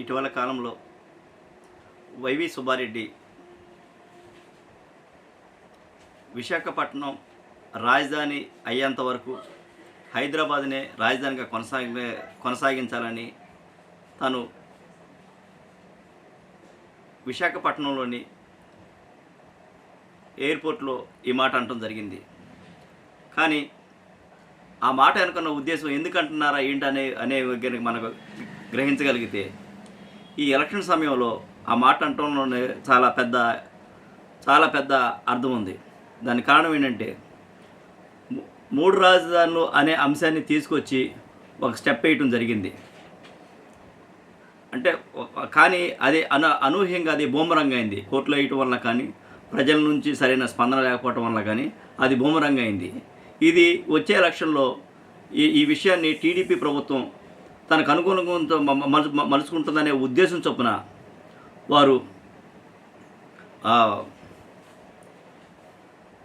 ఇటీవల కాలంలో వైవి సుబ్బారెడ్డి విశాఖపట్నం రాజధాని అయ్యేంత వరకు హైదరాబాద్నే రాజధానిగా కొనసాగి కొనసాగించాలని తను విశాఖపట్నంలోని ఎయిర్పోర్ట్లో ఈ మాట అనటం జరిగింది. కానీ ఆ మాట అనుకున్న ఉద్దేశం ఎందుకంటున్నారా ఏంటనే అనే మనకు గ్రహించగలిగితే ఈ ఎలక్షన్ సమయంలో ఆ మాట అంటంలోనే చాలా పెద్ద చాలా పెద్ద అర్థం ఉంది. దాని కారణం ఏంటంటే మూడు రాజధానులు అనే అంశాన్ని తీసుకొచ్చి ఒక స్టెప్ వేయటం జరిగింది. అంటే కానీ అది అన అనూహ్యంగా అది బూమరంగ్ అయింది. కోర్టులో వేయటం వల్ల కానీ ప్రజల నుంచి సరైన స్పందన లేకపోవటం వల్ల కానీ అది బూమరంగ్ అయింది. ఇది వచ్చే ఎలక్షన్లో ఈ ఈ విషయాన్ని టీడీపీ ప్రభుత్వం తనకు అనుగుణంగా మ- మలుచు- మలుచుకుంటుందనే ఉద్దేశం చొప్పున వారు ఆ,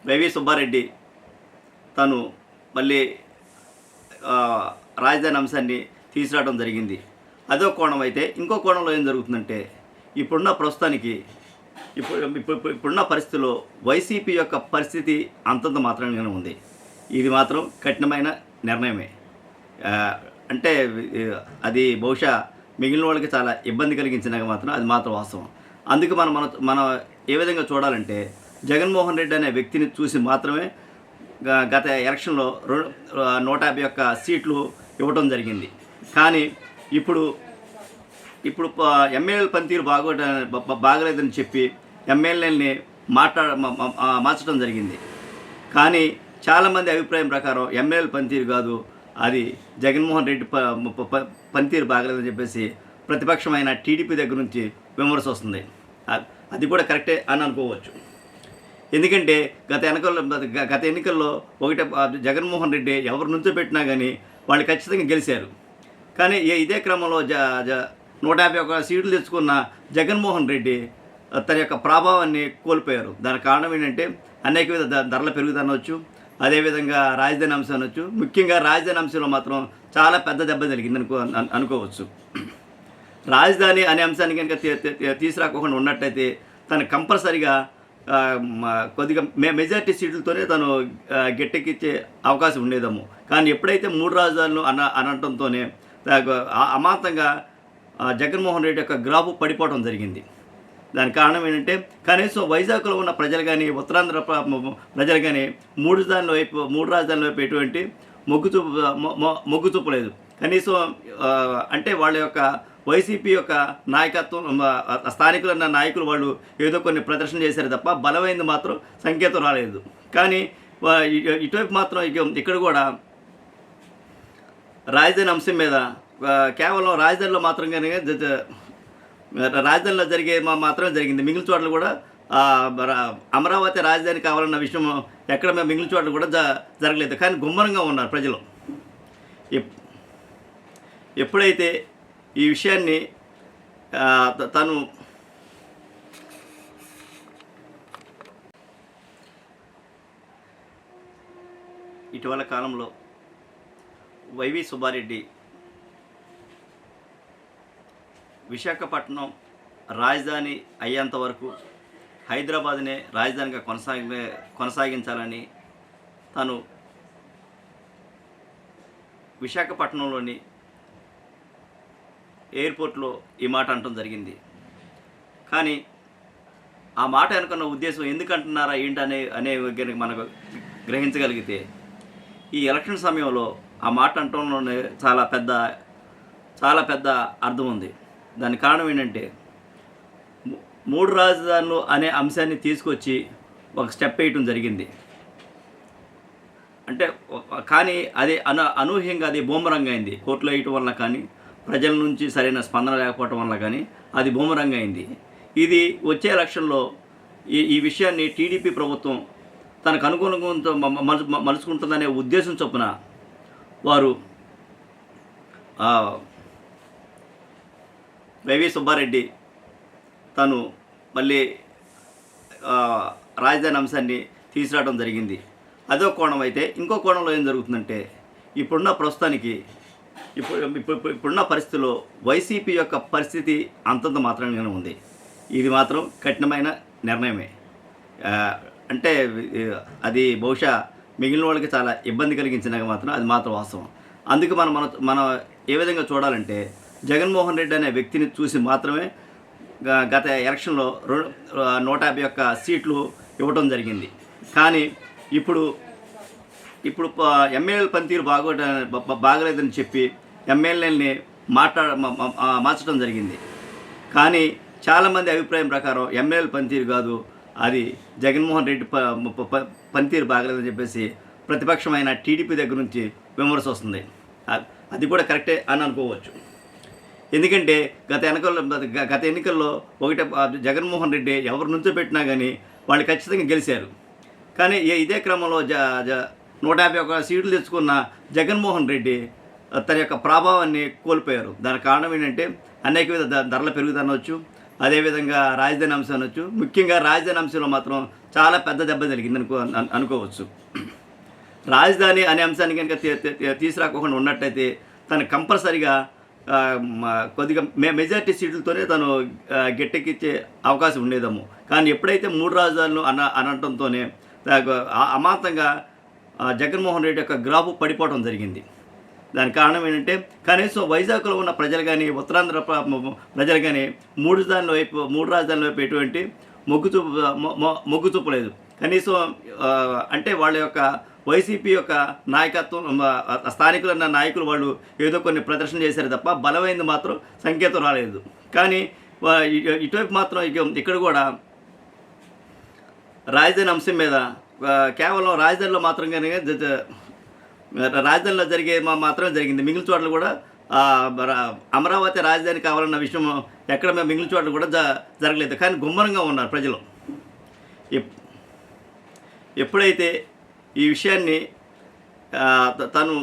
వైవి సుబ్బారెడ్డి తను మళ్ళీ రాజధాని అంశాన్ని తీసుకురావడం జరిగింది. అదో కోణం అయితే ఇంకో కోణంలో ఏం జరుగుతుందంటే ఇప్పుడున్న ప్రస్తుతానికి ఇప్పుడు ఇప్పుడు ఇప్పుడున్న పరిస్థితిలో వైసీపీ యొక్క పరిస్థితి అంతంత మాత్రంగానే ఉంది. ఇది మాత్రం కఠినమైన నిర్ణయమే. అంటే అది బహుశా మిగిలిన వాళ్ళకి చాలా ఇబ్బంది కలిగించినాక మాత్రం అది మాత్రం వాస్తవం. అందుకే మనం మన మనం ఏ విధంగా చూడాలంటే జగన్మోహన్ రెడ్డి అనే వ్యక్తిని చూసి మాత్రమే గత ఎలక్షన్లో రో- నూట యాభై ఒక్క సీట్లు ఇవ్వటం జరిగింది. కానీ ఇప్పుడు ఇప్పుడు ఎమ్మెల్యేల పనితీరు బాగోట బాగలేదని చెప్పి ఎమ్మెల్యేలని మాట్లాడ మార్చడం జరిగింది. కానీ చాలామంది అభిప్రాయం ప్రకారం ఎమ్మెల్యేల పనితీరు కాదు అది జగన్మోహన్ రెడ్డి ప ప- పనితీరు బాగలేదని చెప్పేసి ప్రతిపక్షమైన టీడీపీ దగ్గర నుంచి విమర్శ వస్తుంది. అది కూడా కరెక్టే అని అనుకోవచ్చు. ఎందుకంటే గత ఎన్నికల్లో గత ఎన్నికల్లో ఒకటే జగన్మోహన్ రెడ్డి ఎవరి నుంచో పెట్టినా కానీ వాళ్ళు ఖచ్చితంగా గెలిచారు. కానీ ఇదే క్రమంలో జ జ నూట యాభై ఒక సీట్లు తెచ్చుకున్న జగన్మోహన్ రెడ్డి తన యొక్క ప్రభావాన్ని కోల్పోయారు. దానికి కారణం ఏంటంటే అనేక విధ ధరల పెరుగుదనవచ్చు అదేవిధంగా రాజధాని అంశం అనొచ్చు. ముఖ్యంగా రాజధాని అంశంలో మాత్రం చాలా పెద్ద దెబ్బ జరిగింది అనుకో అనుకోవచ్చు. రాజధాని అనే అంశాన్ని కనుక తీసుకురాకోకుండా ఉన్నట్టయితే తను కంపల్సరిగా కొద్దిగా మే మెజార్టీ సీట్లతోనే తను గట్టెక్కిచ్చే అవకాశం ఉండేదేమో. కానీ ఎప్పుడైతే మూడు రాజధానులు అన్న అనటంతోనే అమాంతంగా జగన్మోహన్ రెడ్డి యొక్క గ్రాఫ్ పడిపోవడం జరిగింది. దానికి కారణం ఏంటంటే కనీసం వైజాగ్లో ఉన్న ప్రజలు కానీ ఉత్తరాంధ్ర ప్రజలు కానీ మూడు రాజధానుల వైపు మూడు రాజధానుల వైపు ఎటువంటి మొగ్గు చూపు మొగ్గు చూపలేదు. కనీసం అంటే వాళ్ళ యొక్క వైసీపీ యొక్క నాయకత్వం స్థానికులన్న నాయకులు వాళ్ళు ఏదో కొన్ని ప్రదర్శన చేశారు తప్ప బలమైనది మాత్రం సంకేతం రాలేదు. కానీ ఇటువైపు మాత్రం ఇక్కడ కూడా రాజధాని అంశం మీద కేవలం రాజధానిలో మాత్రం కానీ రాజధానిలో జరిగే మా- మాత్రమే జరిగింది. మిగిలిన చోట్ల కూడా అమరావతి రాజధాని కావాలన్న విషయం ఎక్కడ మిగిలిన చోట్ల కూడా జ జరగలేదు. కానీ గుమ్మరంగా ఉన్నారు ప్రజలు. ఎప్- ఎప్పుడైతే ఈ విషయాన్ని తను ఇటీవల కాలంలో వైవి సుబ్బారెడ్డి విశాఖపట్నం రాజధాని అయ్యేంత వరకు హైదరాబాద్నే రాజధానిగా కొనసాగి కొనసాగించాలని తను విశాఖపట్నంలోని ఎయిర్పోర్ట్లో ఈ మాట అనటం జరిగింది. కానీ ఆ మాట అనుకున్న ఉద్దేశం ఎందుకు అంటున్నారా ఏంటనే అనే మనకు గ్రహించగలిగితే ఈ ఎలక్షన్ సమయంలో ఆ మాట అంటంలోనే చాలా పెద్ద చాలా పెద్ద అర్థం ఉంది. దాని కారణం ఏంటంటే మూడు రాజధానులు అనే అంశాన్ని తీసుకొచ్చి ఒక స్టెప్ వేయటం జరిగింది. అంటే కానీ అది అన అనూహ్యంగా అది బూమరంగ్ అయింది. కోర్టులో వేయటం వల్ల కానీ ప్రజల నుంచి సరైన స్పందన లేకపోవటం వల్ల కానీ అది బూమరంగ్ అయింది. ఇది వచ్చే ఎలక్షన్లో ఈ ఈ విషయాన్ని టీడీపీ ప్రభుత్వం తనకు అనుగుణంగా మలుచుకుంటుందనే ఉద్దేశం చొప్పున వారు వైవి సుబ్బారెడ్డి తను మళ్ళీ రాజధాని అంశాన్ని తీసుకురావడం జరిగింది. అదో కోణం అయితే ఇంకో కోణంలో ఏం జరుగుతుందంటే ఇప్పుడున్న ప్రస్తుతానికి ఇప్పుడు ఇప్పుడు ఇప్పుడున్న పరిస్థితిలో వైసీపీ యొక్క పరిస్థితి అంతంత మాత్రంగానే ఉంది. ఇది మాత్రం కఠినమైన నిర్ణయమే. అంటే అది బహుశా మిగిలిన వాళ్ళకి చాలా ఇబ్బంది కలిగించినాక మాత్రం అది మాత్రం వాస్తవం. అందుకే మనం మన మనం ఏ విధంగా చూడాలంటే జగన్మోహన్ రెడ్డి అనే వ్యక్తిని చూసి మాత్రమే గత ఎలక్షన్లో నూట యాభై ఒక్క సీట్లు ఇవ్వటం జరిగింది. కానీ ఇప్పుడు ఇప్పుడు ఎమ్మెల్యేల పనితీరు బాగోట బాగలేదని చెప్పి ఎమ్మెల్యేలని మాట్లాడ మార్చడం జరిగింది. కానీ చాలామంది అభిప్రాయం ప్రకారం ఎమ్మెల్యేల పనితీరు కాదు అది జగన్మోహన్ రెడ్డి పనితీరు బాగలేదని చెప్పేసి ప్రతిపక్షమైన టీడీపీ దగ్గర నుంచి విమర్శ వస్తుంది. అది కూడా కరెక్టే అని అనుకోవచ్చు. ఎందుకంటే గత ఎన్నికల్లో గత ఎన్నికల్లో ఒకటే జగన్మోహన్ రెడ్డి ఎవరి నుంచో పెట్టినా కానీ వాళ్ళు ఖచ్చితంగా గెలిచారు. కానీ ఇదే క్రమంలో జ జ నూట యాభై ఒక సీట్లు తెచ్చుకున్న జగన్మోహన్ రెడ్డి తన యొక్క ప్రభావాన్ని కోల్పోయారు. దానికి కారణం ఏంటంటే అనేక విధ ధ- ధరల పెరుగుదనవచ్చు అదేవిధంగా రాజధాని అంశం అనొచ్చు. ముఖ్యంగా రాజధాని అంశంలో మాత్రం చాలా పెద్ద దెబ్బ జరిగింది అనుకో అనుకోవచ్చు. రాజధాని అనే అంశాన్ని కనుక తీసుకురాకోకుండా ఉన్నట్టయితే తను కంపల్సరిగా కొద్దిగా మె మెజార్టీ సీట్లతోనే తను గెట్టెక్కిచ్చే గట్టెక్కిచ్చే అవకాశం ఉండేదాము కానీ ఎప్పుడైతే మూడు రాజధానులు అన అనటంతోనే అమాంతంగా జగన్మోహన్ రెడ్డి యొక్క గ్రాఫ్ పడిపోవడం జరిగింది. దానికి కారణం ఏంటంటే కనీసం వైజాగ్లో ఉన్న ప్రజలు కానీ ఉత్తరాంధ్ర ప్రజలు కానీ మూడు రాజధానుల వైపు మూడు రాజధానుల వైపు ఎటువంటి మొగ్గు చూపు మొగ్గు చూపలేదు కనీసం అంటే వాళ్ళ యొక్క వైసీపీ యొక్క నాయకత్వం స్థానికులన్న నాయకులు వాళ్ళు ఏదో కొన్ని ప్రదర్శన చేశారు తప్ప బలమైనది మాత్రం సంకేతం రాలేదు. కానీ ఇటువైపు మాత్రం ఇక- ఇక్కడ కూడా రాజధాని అంశం మీద కేవలం రాజధానిలో మాత్రంగానే జ- రాజధానిలో జరిగే మాత్రమే జరిగింది. మిగిలిన చోట్ల కూడా అమరావతి రాజధాని కావాలన్న విషయం ఎక్కడ మిగిలిన చోట్ల కూడా జ జరగలేదు. కానీ గుమ్మరంగా ఉన్నారు ప్రజలు. ఎప్- ఎప్పుడైతే ఈ విషయాన్ని తను